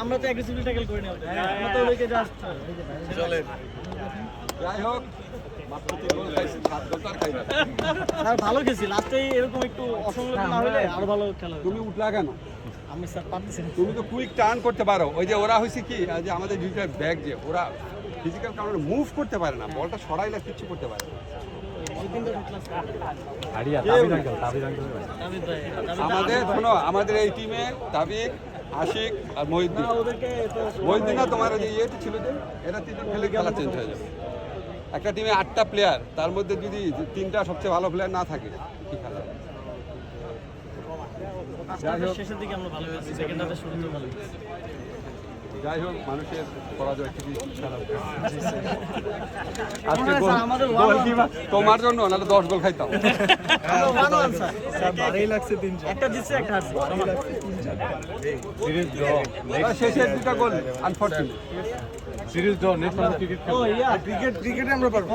আমরা তো aggressively tackle করি না আমরা তো ওদেরকে জাস্ট চলেন। যাই হোক। ভালো খেলছি। লাস্টে এরকম একটু অসংলগ্ন না হলে আরও ভালো খেলা তুমি উঠলা কেন? আমি স্যার পারতেছি তুমি তো কুইক টার্ন করতে পারো। ওই যে ওরা হয়েছে কি যে আমাদের দুইটা ব্যাগ যে ওরা ফিজিক্যাল কারণে মুভ করতে পারে না। বলটা সরাইলে কিচ্ছু করতে পারে না। আমাদের শোনো আমাদের এই টিমে তাবিক আশিক আর মহিউদ্দিন মহিউদ্দিন না তোমার যে ইয়েটা ছিল যে, এরা তিনজন খেলে খেলা চেঞ্জ হয়ে যাবে। একটা টিমে আটটা প্লেয়ার তার মধ্যে যদি তিনটা সবচেয়ে ভালো প্লেয়ার না থাকে, কি খেলা শেষের দিকে আমরা ভালো হয়েছি সেকেন্ড হাফে শুরুতে ভালো যাই হোক মানুষের পরাজয় খুবই খারাপ আজকে তোমার জন্য নাহলে দশ গোল খাইতাম। শেষের দুটা goal unfortunate series draw next আমরা ক্রিকেট ও ইয়া ক্রিকেট ক্রিকেটে আমরা পারব।